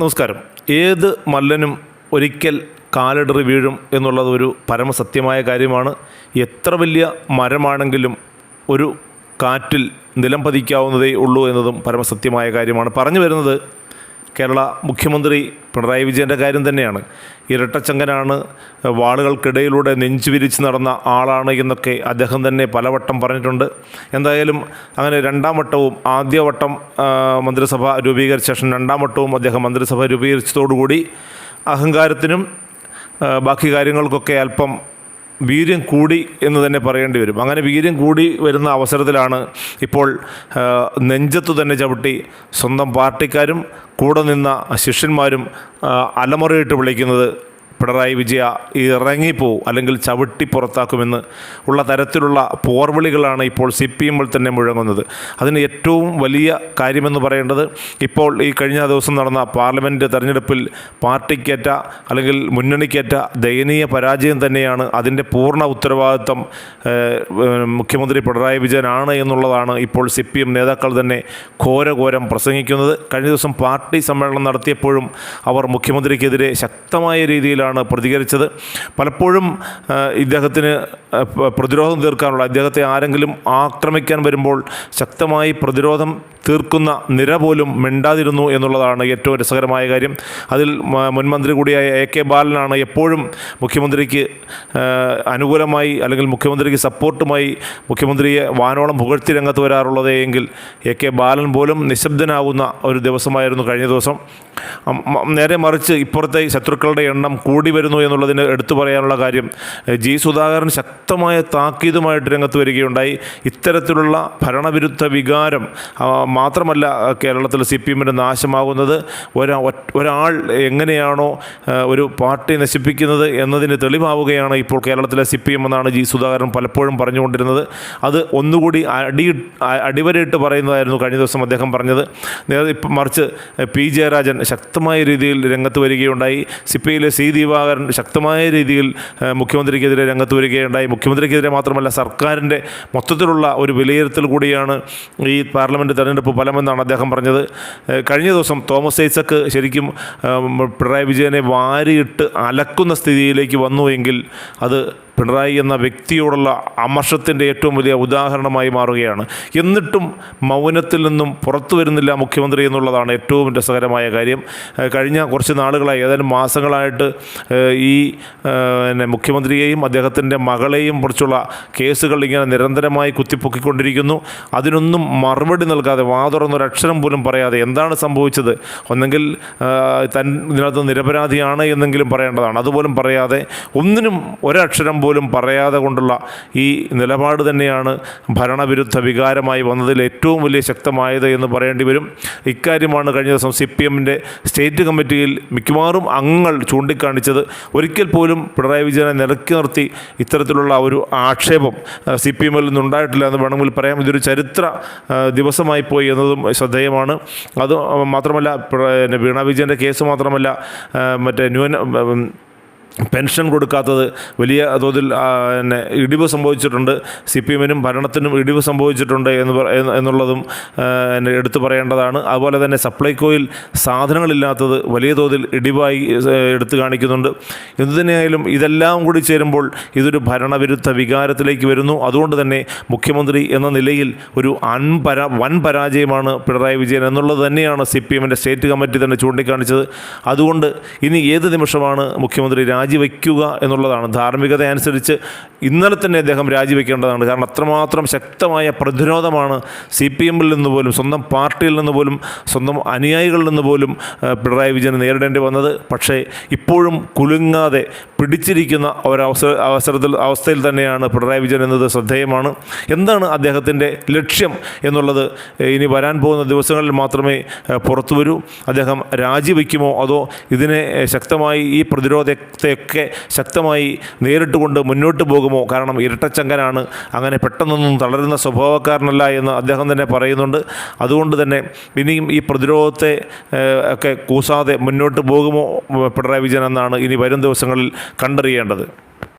നമസ്കാരം. ഏത് മല്ലനും ഒരിക്കൽ കാലിടറി വീഴും എന്നുള്ളത് ഒരു പരമസത്യമായ കാര്യമാണ്. എത്ര വലിയ മരമാണെങ്കിലും ഒരു കാറ്റിൽ നിലം പതിക്കാവുന്നതേ ഉള്ളൂ എന്നതും പരമസത്യമായ കാര്യമാണ്. പറഞ്ഞു വരുന്നത് കേരള മുഖ്യമന്ത്രി പിണറായി വിജയന്റെ കാര്യം തന്നെയാണ്. ഇരട്ടച്ചങ്കനാണ് വാളുകൾക്കിടയിലൂടെ നെഞ്ചു വിരിച്ച് നടന്ന ആളാണ് എന്നൊക്കെ അദ്ദേഹം തന്നെ പലവട്ടം പറഞ്ഞിട്ടുണ്ട്. എന്തായാലും അങ്ങനെ രണ്ടാം വട്ടവും ആദ്യവട്ടം മന്ത്രിസഭ രൂപീകരിച്ച ശേഷം രണ്ടാം വട്ടവും അദ്ദേഹം മന്ത്രിസഭ രൂപീകരിച്ചതോടുകൂടി അഹങ്കാരത്തിനും ബാക്കി കാര്യങ്ങൾക്കൊക്കെ അല്പം വീര്യം കൂടി എന്ന് തന്നെ പറയേണ്ടി വരും. അങ്ങനെ വീര്യം കൂടി വരുന്ന അവസരത്തിലാണ് ഇപ്പോൾ നെഞ്ചത്തു തന്നെ ചവിട്ടി സ്വന്തം പാർട്ടിക്കാരും കൂടെ നിന്ന ശിഷ്യന്മാരും അലമുറയിട്ട് വിളിക്കുന്നത് പിണറായി വിജയ ഇറങ്ങിപ്പോ അല്ലെങ്കിൽ ചവിട്ടി പുറത്താക്കുമെന്ന് ഉള്ള തരത്തിലുള്ള പോർവിളികളാണ് ഇപ്പോൾ സി പി എമ്മിൽ തന്നെ മുഴങ്ങുന്നത്. അതിന് ഏറ്റവും വലിയ കാര്യമെന്ന് പറയേണ്ടത് ഇപ്പോൾ ഈ കഴിഞ്ഞ ദിവസം നടന്ന പാർലമെന്റ് തെരഞ്ഞെടുപ്പിൽ പാർട്ടിക്കേറ്റ അല്ലെങ്കിൽ മുന്നണിക്കേറ്റ ദയനീയ പരാജയം തന്നെയാണ് അതിന്റെ പൂർണ ഉത്തരവാദിത്വം മുഖ്യമന്ത്രി പിണറായി വിജയനാണ് എന്നുള്ളതാണ് ഇപ്പോൾ സി പി എം നേതാക്കൾ തന്നെ ഘോരഘോരം പ്രസംഗിക്കുന്നത്. കഴിഞ്ഞ ദിവസം പാർട്ടി സമ്മേളനം നടത്തിയപ്പോഴും അവർ മുഖ്യമന്ത്രിക്കെതിരെ ശക്തമായ രീതിയിലാണ് പ്രതികരിച്ചത്. പലപ്പോഴും ഇദ്ദേഹത്തിന് പ്രതിരോധം തീർക്കാനുള്ള അദ്ദേഹത്തെ ആരെങ്കിലും ആക്രമിക്കാൻ വരുമ്പോൾ ശക്തമായി പ്രതിരോധം തീർക്കുന്ന നിര പോലും മിണ്ടാതിരുന്നു എന്നുള്ളതാണ് ഏറ്റവും രസകരമായ കാര്യം. അതിൽ മുൻമന്ത്രി കൂടിയായ എ കെ ബാലനാണ് എപ്പോഴും മുഖ്യമന്ത്രിക്ക് അനുകൂലമായി അല്ലെങ്കിൽ മുഖ്യമന്ത്രിക്ക് സപ്പോർട്ടുമായി മുഖ്യമന്ത്രിയെ വാനോളം പുകഴ്ത്തി രംഗത്ത് വരാറുള്ളത് എങ്കിൽ എ കെ ബാലൻ പോലും നിശബ്ദനാവുന്ന ഒരു ദിവസമായിരുന്നു കഴിഞ്ഞ ദിവസം. നേരെ മറിച്ച് ഇപ്പുറത്തെ ശത്രുക്കളുടെ എണ്ണം കൂടി വരുന്നു എന്നുള്ളതിന് എടുത്തു പറയാനുള്ള കാര്യം ജി സുധാകരൻ ശക്തമായ താക്കീതുമായിട്ട് രംഗത്ത് വരികയുണ്ടായി. ഇത്തരത്തിലുള്ള ഭരണവിരുദ്ധ വികാരം മാത്രമല്ല കേരളത്തിൽ സി പി എമ്മിന്റെ നാശമാകുന്നത്. ഒരാ ഒരാൾ എങ്ങനെയാണോ ഒരു പാർട്ടി നശിപ്പിക്കുന്നത് എന്നതിന് തെളിവാവുകയാണ് ഇപ്പോൾ കേരളത്തിലെ സി പി എം എന്നാണ് ജി സുധാകരൻ പലപ്പോഴും പറഞ്ഞുകൊണ്ടിരുന്നത്. അത് ഒന്നുകൂടി അടി അടിവരയിട്ട് പറയുന്നതായിരുന്നു കഴിഞ്ഞ ദിവസം അദ്ദേഹം പറഞ്ഞത്. നേരെ ഇപ്പം മറിച്ച് പി ജയരാജൻ ശക്തമായ രീതിയിൽ രംഗത്ത് വരികയുണ്ടായി. സി പി സി ദിവാകരൻ ശക്തമായ രീതിയിൽ മുഖ്യമന്ത്രിക്കെതിരെ രംഗത്ത് വരികയുണ്ടായി. മുഖ്യമന്ത്രിക്കെതിരെ മാത്രമല്ല സർക്കാരിന്റെ മൊത്തത്തിലുള്ള ഒരു വിലയിരുത്തൽ കൂടിയാണ് ഈ പാർലമെന്റ് തെരഞ്ഞെടുപ്പ് ഫലമെന്നാണ് അദ്ദേഹം പറഞ്ഞത്. കഴിഞ്ഞ ദിവസം തോമസ് ഐസക്ക് ശരിക്കും പിണറായി വിജയനെ വാരിയിട്ട് അലക്കുന്ന സ്ഥിതിയിലേക്ക് വന്നു എങ്കിൽ അത് പിണറായി എന്ന വ്യക്തിയോടുള്ള അമർഷത്തിന്റെ ഏറ്റവും വലിയ ഉദാഹരണമായി മാറുകയാണ്. എന്നിട്ടും മൗനത്തിൽ നിന്നും പുറത്തു വരുന്നില്ല മുഖ്യമന്ത്രി എന്നുള്ളതാണ് ഏറ്റവും രസകരമായ കാര്യം. കഴിഞ്ഞ കുറച്ച് നാളുകളായി ഏതാനും മാസങ്ങളായിട്ട് ഈ പിന്നെ മുഖ്യമന്ത്രിയെയും അദ്ദേഹത്തിന്റെ മകളെയും കുറിച്ചുള്ള കേസുകൾ ഇങ്ങനെ നിരന്തരമായി കുത്തിപ്പൊക്കിക്കൊണ്ടിരിക്കുന്നു. അതിനൊന്നും മറുപടി നൽകാതെ വാതുറന്നൊരു അക്ഷരം പോലും പറയാതെ എന്താണ് സംഭവിച്ചത്? ഒന്നെങ്കിൽ തൻ ഇതിനകത്ത് നിരപരാധിയാണ് എന്നെങ്കിലും പറയേണ്ടതാണ്. അതുപോലും പറയാതെ ഒന്നിനും ഒരക്ഷരം പോലും പറയാതെ കൊണ്ടുള്ള ഈ നിലപാട് തന്നെയാണ് ഭരണവിരുദ്ധ വികാരമായി വന്നതിൽ ഏറ്റവും വലിയ ശക്തമായത് എന്ന് പറയേണ്ടി വരും. ഇക്കാര്യമാണ് കഴിഞ്ഞ ദിവസം സി പി എമ്മിന്റെ സ്റ്റേറ്റ് കമ്മിറ്റിയിൽ മിക്കവാറും അംഗങ്ങൾ ചൂണ്ടിക്കാണിച്ചത്. ഒരിക്കൽ പോലും പിണറായി വിജയനെ നിലക്കി നിർത്തി ഇത്തരത്തിലുള്ള ഒരു ആക്ഷേപം സി പി എമ്മിൽ നിന്നുണ്ടായിട്ടില്ല എന്ന് വേണമെങ്കിൽ പറയാം. ഇതൊരു ചരിത്ര ദിവസമായി പോയി എന്നതും ശ്രദ്ധേയമാണ്. അത് മാത്രമല്ല പിന്നെ വിജയന്റെ കേസ് മാത്രമല്ല മറ്റേ ന്യൂന പെൻഷൻ കൊടുക്കാത്തത് വലിയ തോതിൽ പിന്നെ ഇടിവ് സംഭവിച്ചിട്ടുണ്ട്. സി പി എമ്മിനും ഭരണത്തിനും ഇടിവ് സംഭവിച്ചിട്ടുണ്ട് എന്ന് എന്നുള്ളതും എന്നെ എടുത്തു പറയേണ്ടതാണ്. അതുപോലെ തന്നെ സപ്ലൈകോയിൽ സാധനങ്ങളില്ലാത്തത് വലിയ തോതിൽ ഇടിവായി എടുത്തു കാണിക്കുന്നുണ്ട്. എന്തു തന്നെയായാലും ഇതെല്ലാം കൂടി ചേരുമ്പോൾ ഇതൊരു ഭരണവിരുദ്ധ വികാരത്തിലേക്ക് വരുന്നു. അതുകൊണ്ട് തന്നെ മുഖ്യമന്ത്രി എന്ന നിലയിൽ ഒരു അൻപര വൻ പരാജയമാണ് പിണറായി വിജയൻ എന്നുള്ളത് തന്നെയാണ് സി പി എമ്മിന്റെ സ്റ്റേറ്റ് കമ്മിറ്റി തന്നെ ചൂണ്ടിക്കാണിച്ചത്. അതുകൊണ്ട് ഇനി ഏത് നിമിഷമാണ് മുഖ്യമന്ത്രി രാജിവെക്കുക എന്നുള്ളതാണ്. ധാർമ്മികത അനുസരിച്ച് ഇന്നലെ തന്നെ അദ്ദേഹം രാജിവെക്കേണ്ടതാണ്. കാരണം അത്രമാത്രം ശക്തമായ പ്രതിരോധമാണ് സി പി എമ്മിൽ നിന്ന് പോലും സ്വന്തം പാർട്ടിയിൽ നിന്ന് പോലും സ്വന്തം അനുയായികളിൽ നിന്ന് പോലും പിണറായി വിജയന് നേരിടേണ്ടി വന്നത്. പക്ഷേ ഇപ്പോഴും കുലുങ്ങാതെ പിടിച്ചിരിക്കുന്ന ഒരവസര അവസരത്തിൽ അവസ്ഥയിൽ തന്നെയാണ് പിണറായി വിജയൻ എന്നത് ശ്രദ്ധേയമാണ്. എന്താണ് അദ്ദേഹത്തിന്റെ ലക്ഷ്യം എന്നുള്ളത് ഇനി വരാൻ പോകുന്ന ദിവസങ്ങളിൽ മാത്രമേ പുറത്തു വരൂ. അദ്ദേഹം രാജിവെക്കുമോ അതോ ഇതിനെ ശക്തമായി ഈ പ്രതിരോധത്തെയൊക്കെ ശക്തമായി നേരിട്ടുകൊണ്ട് മുന്നോട്ട് പോകുമോ? കാരണം ഇരട്ടച്ചങ്കനാണ്. അങ്ങനെ പെട്ടെന്നൊന്നും തളരുന്ന സ്വഭാവക്കാരനല്ല എന്ന് അദ്ദേഹം തന്നെ പറയുന്നുണ്ട്. അതുകൊണ്ട് തന്നെ ഇനിയും ഈ പ്രതിരോധത്തെ ഒക്കെ കൂസാതെ മുന്നോട്ട് പോകുമോ പിണറായി വിജയൻ എന്നാണ് ഇനി വരും ദിവസങ്ങളിൽ കണ്ടറിയേണ്ടത്.